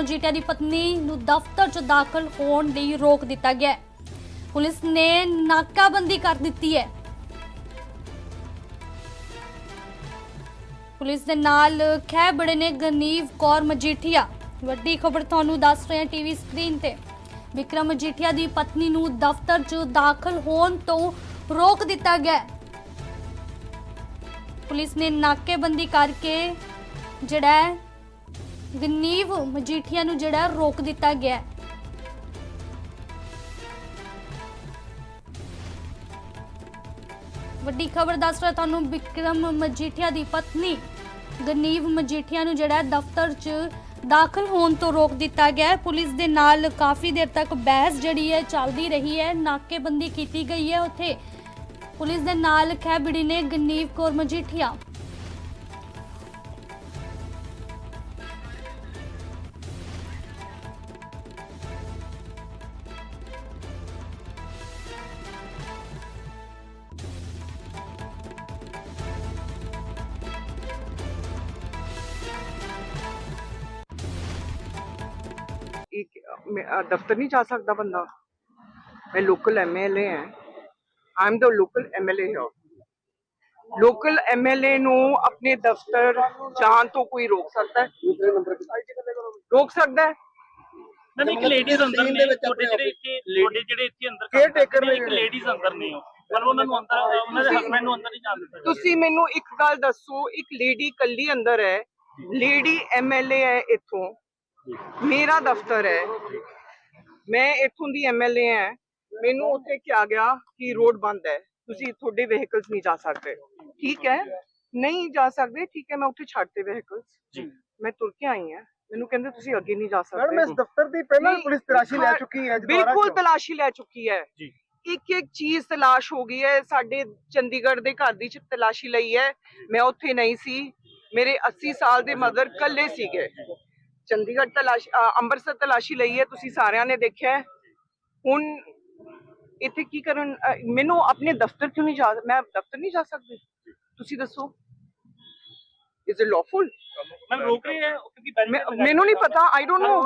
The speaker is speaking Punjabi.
ਮਜੀਠੀਆ ਦੀ ਪਤਨੀ ਨੂੰ ਦਫ਼ਤਰ 'ਚ ਦਾਖਲ ਹੋਣ ਲਈ ਰੋਕ ਦਿੱਤਾ ਗਿਆ ਹੈ। ਪੁਲਿਸ ਨੇ ਨਾਕਾਬੰਦੀ ਕਰ ਦਿੱਤੀ ਹੈ। ਪੁਲਿਸ ਦੇ ਨਾਲ ਖਹਿ ਬੜੇ ਨੇ ਗਨੀਵ ਕੌਰ ਮਜੀਠੀਆ। ਵੱਡੀ ਖਬਰ ਤੁਹਾਨੂੰ ਦੱਸ ਰਹੇ ਹਾਂ ਟੀਵੀ ਸਕਰੀਨ ਤੇ। ਵਿਕਰਮ ਮਜੀਠੀਆ ਦੀ ਪਤਨੀ ਨੂੰ ਦਫ਼ਤਰ 'ਚ ਦਾਖਲ ਹੋਣ ਤੋਂ ਰੋਕ ਦਿੱਤਾ ਗਿਆ ਪੁਲਿਸ ਨੇ ਨਾਕੇਬੰਦੀ ਕਰਕੇ ਜਿਹੜਾ ਗਨੀਵ ਮਜੀਠੀਆ ਨੂੰ ਜਿਹੜਾ ਰੋਕ ਦਿੱਤਾ ਗਿਆ ਹੈ। ਵੱਡੀ ਖਬਰ ਦੱਸ ਰਿਹਾ ਤੁਹਾਨੂੰ ਵਿਕਰਮ ਮਜੀਠੀਆ ਦੀ ਪਤਨੀ ਗਨੀਵ ਮਜੀਠੀਆ ਨੂੰ ਜਿਹੜਾ ਦਫ਼ਤਰ 'ਚ ਦਾਖਲ ਹੋਣ ਤੋਂ ਰੋਕ ਦਿੱਤਾ ਗਿਆ ਪੁਲਿਸ ਦੇ ਨਾਲ ਕਾਫੀ ਦੇਰ ਤੱਕ ਬਹਿਸ ਜਿਹੜੀ ਹੈ ਚੱਲਦੀ ਰਹੀ ਹੈ। ਨਾਕੇਬੰਦੀ ਕੀਤੀ ਗਈ ਹੈ। ਉੱਥੇ ਪੁਲਿਸ ਦੇ ਨਾਲ ਖੈਬੜੀ ਨੇ ਗਨੀਵ ਕੌਰ ਮਜੀਠੀਆ ਮੈਂ- ਅ, ਦਫ਼ਤਰ ਨਹੀਂ ਜਾ ਸਕਦਾ ਬੰਦਾ। ਮੈਂ ਲੋਕਲ ਐਮਐਲਏ ਹਾਂ। I am the local MLA here local MLA ਨੂੰ ਆਪਣੇ ਦਫ਼ਤਰ ਜਾਣ ਤੋਂ ਕੋਈ ਰੋਕ ਸਕਦਾ ਹੈ? ਰੋਕ ਸਕਦਾ ਹੈ? ਨਹੀਂ, ਇੱਕ ਲੇਡੀਜ਼ ਅੰਦਰ ਨੇ। ਤੁਹਾਡੇ ਜਿਹੜੇ ਇੱਥੇ ਤੁਹਾਡੇ ਜਿਹੜੇ ਇੱਥੇ ਅੰਦਰ ਕੰਮ Caretaker ਕਰਦੇ ਨੇ, ਨੇ ਇੱਕ ਜਿਹੜੇ। ਲੇਡੀਜ਼ ਅੰਦਰ ਨੇ ਉਹ। ਪਰ ਉਹਨਾਂ ਨੂੰ ਅੰਦਰ ਉਹਨਾਂ ਦੇ ਹਸਬੰਡ ਨੂੰ ਅੰਦਰ ਨਹੀਂ ਜਾਣ ਦਿੱਤਾ ਤੁਸੀਂ ਮੈਨੂੰ ਇੱਕ ਗੱਲ ਦੱਸੋ ਇੱਕ ਲੇਡੀ ਕੱਲੀ ਅੰਦਰ ਹੈ। ਲੇਡੀ ਐਮਐਲਏ ਹੈ ਇੱਥੋਂ। ਮੇਰਾ ਦਫ਼ਤਰ ਹੈ। ਮੈਂ ਇੱਥੋਂ ਦੀ ਐਮਐਲਏ ਹਾਂ। ਮੈਨੂੰ ਉੱਥੇ ਕਿਹਾ ਗਿਆ ਕਿ ਰੋਡ ਬੰਦ ਹੈ। ਤੁਸੀਂ ਤੁਹਾਡੇ ਵਹੀਕਲਸ ਨਹੀਂ ਜਾ ਸਕਦੇ। ਠੀਕ ਹੈ? ਨਹੀਂ ਜਾ ਸਕਦੇ ਠੀਕ ਹੈ ਮੈਂ ਉੱਥੇ ਛੱਡਤੇ ਵਹੀਕਲਸ ਜੀ। ਮੈਂ ਤੁਰ ਕੇ ਆਈ ਹਾਂ। ਮੈਨੂੰ ਕਹਿੰਦੇ ਤੁਸੀਂ ਅੱਗੇ ਨਹੀਂ ਜਾ ਮੈਡਮ ਇਸ ਸਕਦੇ। ਦਫ਼ਤਰ ਦੀ ਪਹਿਲਾਂ ਪੁਲਿਸ ਤਲਾਸ਼ੀ ਲੈ ਚੁੱਕੀ ਹੈ ਬਿਲਕੁਲ? ਤਲਾਸ਼ੀ ਲੈ ਚੁੱਕੀ ਹੈ। ਜੀ। ਇੱਕ ਇੱਕ ਚੀਜ਼ ਤਲਾਸ਼ ਹੋ ਗਈ ਹੈ। ਸਾਡੇ ਚੰਡੀਗੜ੍ਹ ਦੇ ਘਰ ਦੀ ਚ ਤਲਾਸ਼ੀ ਲਈ ਹੈ। ਮੈਂ ਉੱਥੇ ਨਹੀਂ ਸੀ। ਮੇਰੇ 80 ਸਾਲ ਦੇ ਮਦਰ ਕੱਲੇ ਸੀਗੇ। ਚੰਡੀਗੜ੍ਹ ਤਲਾਸ਼ ਅ, ਅੰਮ੍ਰਿਤਸਰ ਤਲਾਸ਼ੀ ਲਈ ਹੈ ਤੁਸੀਂ ਸਾਰਿਆਂ ਨੇ ਦੇਖਿਆ ਹੈ। ਹੁਣ ਇੱਥੇ ਕੀ ਕਰਨ ਅ, ਮੈਨੂੰ ਆਪਣੇ ਦਫ਼ਤਰ ਕਿਉਂ ਨਹੀਂ ਜਾ ਮੈਂ ਦਫ਼ਤਰ ਨਹੀਂ ਜਾ ਸਕਦੀ ਤੁਸੀਂ ਦੱਸੋ ਇਜ਼ ਇਟ ਲawful ਮੈਂ ਰੋਕ ਰਹੀ ਹੈ ਕਿਉਂਕਿ barricade ਲਗਾਏ ਮੈਨੂੰ ਨਹੀਂ ਹੋਏ ਆ। ਪਤਾ ਆਈ ਡੋਨਟ ਨੋ